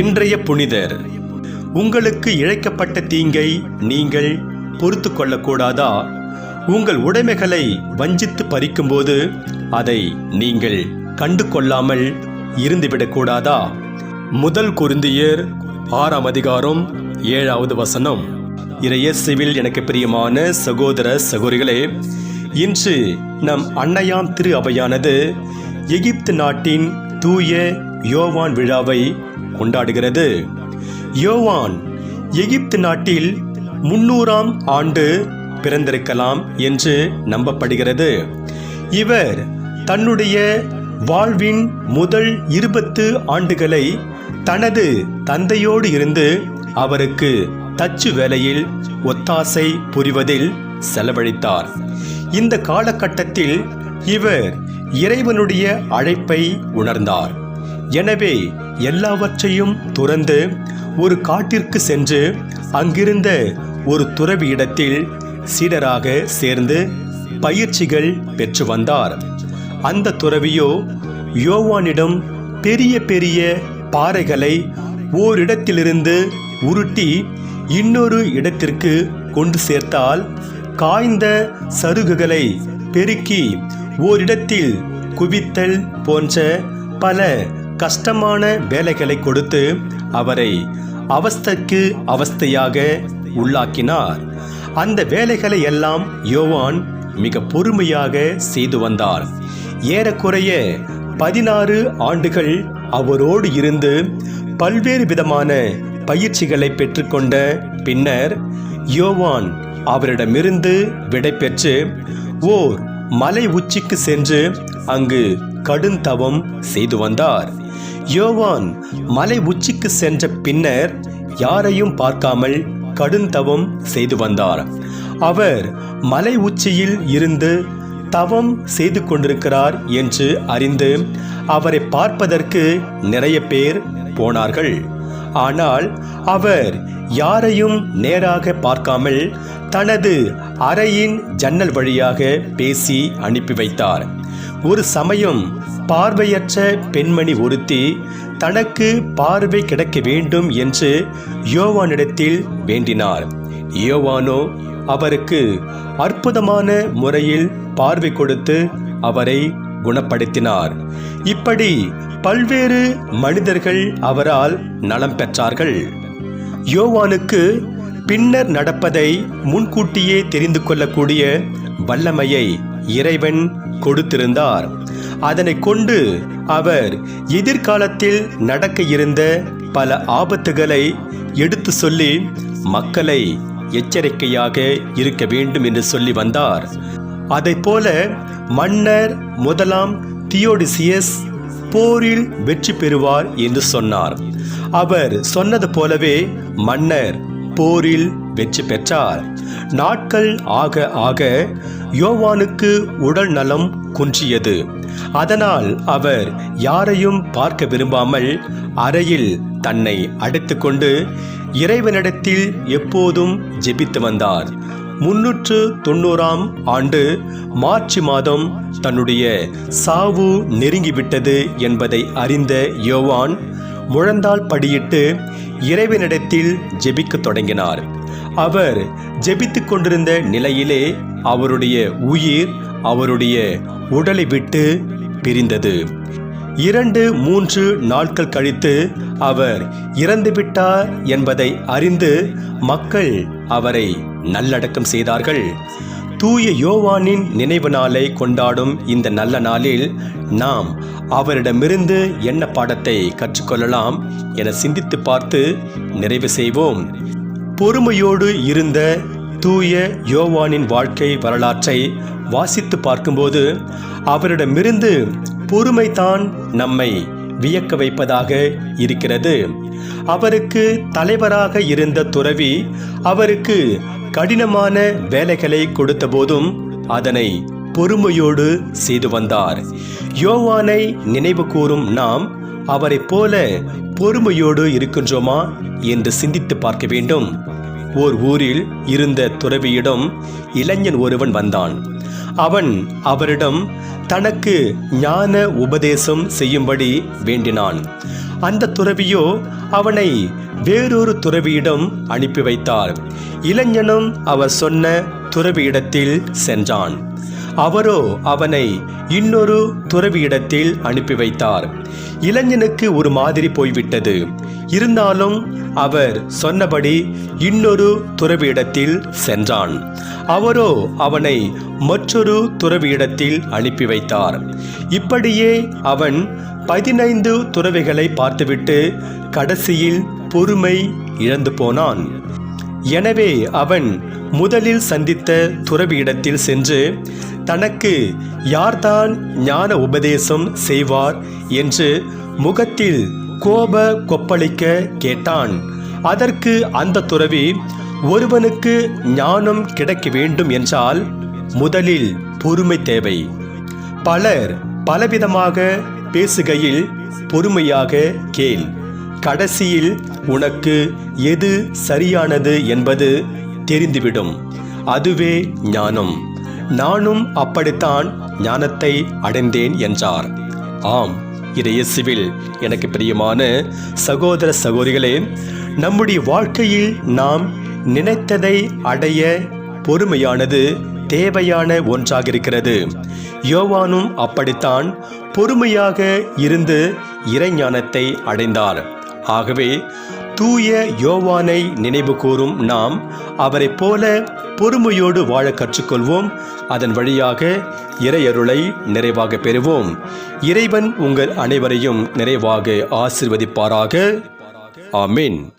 இன்றைய புனிதர். உங்களுக்கு இழைக்கப்பட்ட தீங்கை நீங்கள் பொறுத்து கொள்ளக்கூடாதா? உங்கள் உடைமைகளை வஞ்சித்து பறிக்கும்போது அதை நீங்கள் கண்டு கொள்ளாமல் இருந்துவிடக்கூடாதா? முதல் குருந்தியர் ஆறாம் அதிகாரம் ஏழாவது வசனம். இறையேசுவில் எனக்கு பிரியமான சகோதர சகோதரிகளே இன்று நம் அன்னையாம் திரு அவையானது எகிப்து நாட்டின் தூய யோவான் விழாவை கொண்டாடுகிறது. யோவான் எகிப்து நாட்டில் முன்னூறாம் ஆண்டு பிறந்திருக்கலாம் என்று நம்பப்படுகிறது. இவர் தன்னுடைய வாழ்வின் முதல் இருபத்து ஆண்டுகளை தனது தந்தையோடு இருந்து அவருக்கு தச்சு வேலையில் ஒத்தாசை புரிவதில் செலவழித்தார். இந்த காலகட்டத்தில் இவர் இறைவனுடைய அழைப்பை உணர்ந்தார். எனவே எல்லாவற்றையும் துறந்து ஒரு காட்டிற்கு சென்று அங்கிருந்த ஒரு துறவி இடத்தில் சீடராக சேர்ந்து பயிற்சிகள் பெற்று வந்தார். அந்த துறவியோ யோவானிடம் பெரிய பெரிய பாறைகளை ஓரிடத்திலிருந்து உருட்டி இன்னொரு இடத்திற்கு கொண்டு சேர்த்தால் காய்ந்த சருகுகளை பெருக்கி ஓரிடத்தில் குவித்தல் போன்ற பல கஷ்டமான வேலைகளை கொடுத்து அவரை அவஸ்தைக்கு அவஸ்தையாக உள்ளாக்கினார். அந்த வேலைகளை எல்லாம் யோவான் மிக பொறுமையாக செய்து வந்தார். ஏறக்குறைய பதினாறு ஆண்டுகள் அவரோடு இருந்து பல்வேறு விதமான பயிற்சிகளை பெற்றுக்கொண்ட பின்னர் யோவான் அவரிடமிருந்து விடை பெற்று ஓர் மலை உச்சிக்கு சென்று அங்கு கடுந்தவம் செய்து வந்தார். யோவான் மலை உச்சிக்கு சென்ற பின்னர் யாரையும் பார்க்காமல் கடுந்தவம் செய்து வந்தார். அவர் மலை உச்சியில் இருந்து தவம் செய்து கொண்டிருக்கிறார் என்று அறிந்து அவரை பார்ப்பதற்கு நிறைய பேர் போனார்கள். ஆனால் அவர் யாரையும் நேராக பார்க்காமல் தனது அறையின் ஜன்னல் வழியாக பேசி அனுப்பி வைத்தார். ஒரு சமயம் பார்வையற்ற பெண்மணி ஒருத்தி தனக்கு பார்வை கிடைக்க வேண்டும் என்று யோவானிடத்தில் வேண்டினார். யோவானோ அவருக்கு அற்புதமான முறையில் பார்வை கொடுத்து அவரை குணப்படுத்தினார். இப்படி பல்வேறு மனிதர்கள் அவரால் நலம் பெற்றார்கள். யோவானுக்கு பின்னர் நடப்பதை முன்கூட்டியே தெரிந்து கொள்ளக்கூடிய வல்லமையை இறைவன் கொடுத்திருந்தார். அதனை கொண்டு அவர் எதிர்காலத்தில் நடக்க இருந்த பல ஆபத்துகளை எடுத்து சொல்லி மக்களை எச்சரிக்கையாக இருக்க வேண்டும் என்று சொல்லி வந்தார். அதைப் போல மன்னர் முதலாம் தியோடிசியஸ் போரில் வெற்றி பெறுவார் என்று சொன்னார். அவர் சொன்னது போலவே மன்னர் போரில் வெற்றி பெற்றார். நாட்கள் ஆக ஆக யோவானுக்கு உடல் நலம் குன்றியது. அதனால் அவர் யாரையும் பார்க்க விரும்பாமல் அறையில் தன்னை அடைத்துக்கொண்டு இறைவனிடத்தில் எப்போதும் ஜெபித்து வந்தார். முன்னூற்று தொண்ணூறாம் ஆண்டு மார்ச் மாதம் தன்னுடைய சாவு நெருங்கிவிட்டது என்பதை அறிந்த யோவான் முழந்தால் படியிட்டு இறைவனிடத்தில் ஜெபிக்கத் தொடங்கினார். அவர் ஜெபித்துக் கொண்டிருந்த நிலையிலே அவருடைய உயிர் அவருடைய உடலை விட்டு பிரிந்தது. இரண்டு மூன்று நாட்கள் கழித்து அவர் இறந்துவிட்டார் என்பதை அறிந்து மக்கள் அவரை நல்லடக்கம் செய்தார்கள். தூய யோவானின் நினைவு நாளை கொண்டாடும் இந்த நல்ல நாளில் நாம் அவரிடமிருந்து என்ன பாடத்தை கற்றுக்கொள்ளலாம் என சிந்தித்து பார்த்து நிறைவு செய்வோம். பொறுமையோடு இருந்த தூய யோவானின் வாழ்க்கை வரலாற்றை வாசித்து பார்க்கும்போது அவரிடமிருந்து பொறுமைதான் நம்மை வியக்க வைப்பதாக இருக்கிறது. அவருக்கு தலைவராக இருந்த துறவி அவருக்கு கடினமான வேலைகளை கொடுத்த போதும் அதனை பொறுமையோடு செய்து வந்தார். யோவானை நினைவு கூறும் நாம் அவரைப் போல பொறுமையோடு இருக்கின்றோமா என்று சிந்தித்து பார்க்க வேண்டும். ஓர் ஊரில் இருந்த துறவியிடம் இளைஞன் ஒருவன் வந்தான். அவன் அவரிடம் தனக்கு ஞான உபதேசம் செய்யும்படி வேண்டினான். அந்த துறவியோ அவனை வேறொரு துறவியிடம் அனுப்பி வைத்தார். இளைஞனும் அவர் சொன்ன துறவியிடத்தில் சென்றான். அவரோ அவனை இன்னொரு துறவியிடத்தில் அனுப்பி வைத்தார். இளைஞனுக்கு ஒரு மாதிரி போய்விட்டது. இருந்தாலும் அவர் சொன்னபடி இன்னொரு துறவியிடத்தில் சென்றான். அவரோ அவனை மற்றொரு துறவியிடத்தில் அனுப்பி வைத்தார். இப்படியே அவன் பதினைந்து துறவிகளை பார்த்துவிட்டு கடைசியில் பொறுமை இழந்து போனான். எனவே அவன் முதலில் சந்தித்த துறவியிடத்தில் சென்று தனக்கு யார்தான் ஞான உபதேசம் செய்வார்? என்று முகத்தில் கோப கொப்பளிக்க கேட்டான். அதற்கு அந்த துறவி ஒருவனுக்கு ஞானம் கிடைக்க வேண்டும் என்றால் முதலில் பொறுமை தேவை. பலர் பலவிதமாக பேசுகையில் பொறுமையாக கேள். கடைசியில் உனக்கு எது சரியானது என்பது தெரிந்துவிடும். அதுவே ஞானம். நானும் அப்படித்தான் ஞானத்தை அடைந்தேன் என்றார். ஆம். இறையசுவில் எனக்கு பிரியமான சகோதர சகோதரிகளே நம்முடைய வாழ்க்கையில் நாம் நினைத்ததை அடைய பொறுமையானது தேவையான ஒன்றாக இருக்கிறது. யோவானும் அப்படித்தான் பொறுமையாக இருந்து இறைஞானத்தை அடைந்தார். ஆகவே தூய யோவானை நினைவு கூறும் நாம் அவரைப் போல பொறுமையோடு வாழ கற்றுக்கொள்வோம். அதன் வழியாக இறையருளை நிறைவாக பெறுவோம். இறைவன் உங்கள் அனைவரையும் நிறைவாக ஆசிர்வதிப்பாராக. ஆமீன்.